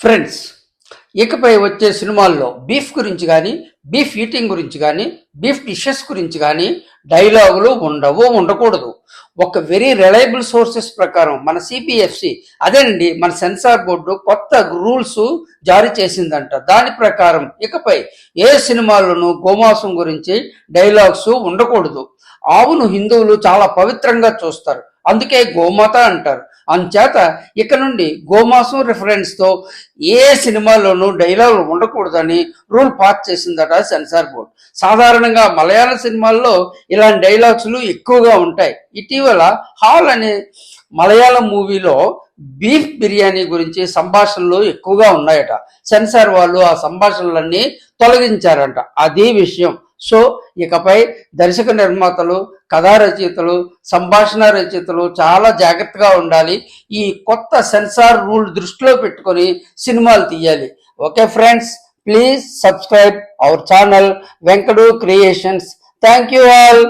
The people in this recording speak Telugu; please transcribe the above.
ఫ్రెండ్స్ ఇకపై వచ్చే సినిమాల్లో బీఫ్ గురించి కానీ బీఫ్ ఈటింగ్ గురించి కానీ బీఫ్ డిషెస్ గురించి కానీ డైలాగులు ఉండవు ఉండకూడదు. ఒక వెరీ రిలయబుల్ సోర్సెస్ ప్రకారం మన సిపిఎఫ్సి అదేనండి మన సెన్సార్ బోర్డు కొత్త రూల్స్ జారీ చేసిందంట. దాని ప్రకారం ఇకపై ఏ సినిమాల్లోనూ గోమాంసం గురించి డైలాగ్స్ ఉండకూడదు. ఆవును హిందువులు చాలా పవిత్రంగా చూస్తారు. అందుకే గోమాత అంటారు. అందుచేత ఇక నుండి గోమాసం రిఫరెన్స్తో ఏ సినిమాలోనూ డైలాగులు ఉండకూడదని రూల్ పాస్ చేసిందట సెన్సార్ బోర్డ్. సాధారణంగా మలయాళ సినిమాల్లో ఇలాంటి డైలాగ్స్లు ఎక్కువగా ఉంటాయి. ఇటీవల హాల్ అనే మలయాళం మూవీలో బీఫ్ బిర్యానీ గురించి సంభాషణలు ఎక్కువగా ఉన్నాయట. సెన్సార్ వాళ్ళు ఆ సంభాషణలన్నీ తొలగించారంట. అదే విషయం. సో ఇకపై దర్శక నిర్మాతలు కథా రచయితలు సంభాషణ రచయితలు చాలా జాగ్రత్తగా ఉండాలి. ఈ కొత్త సెన్సార్ రూల్ దృష్టిలో పెట్టుకొని సినిమాలు తీయాలి. Okay friends please subscribe our channel Venkadu creations. Thank you all.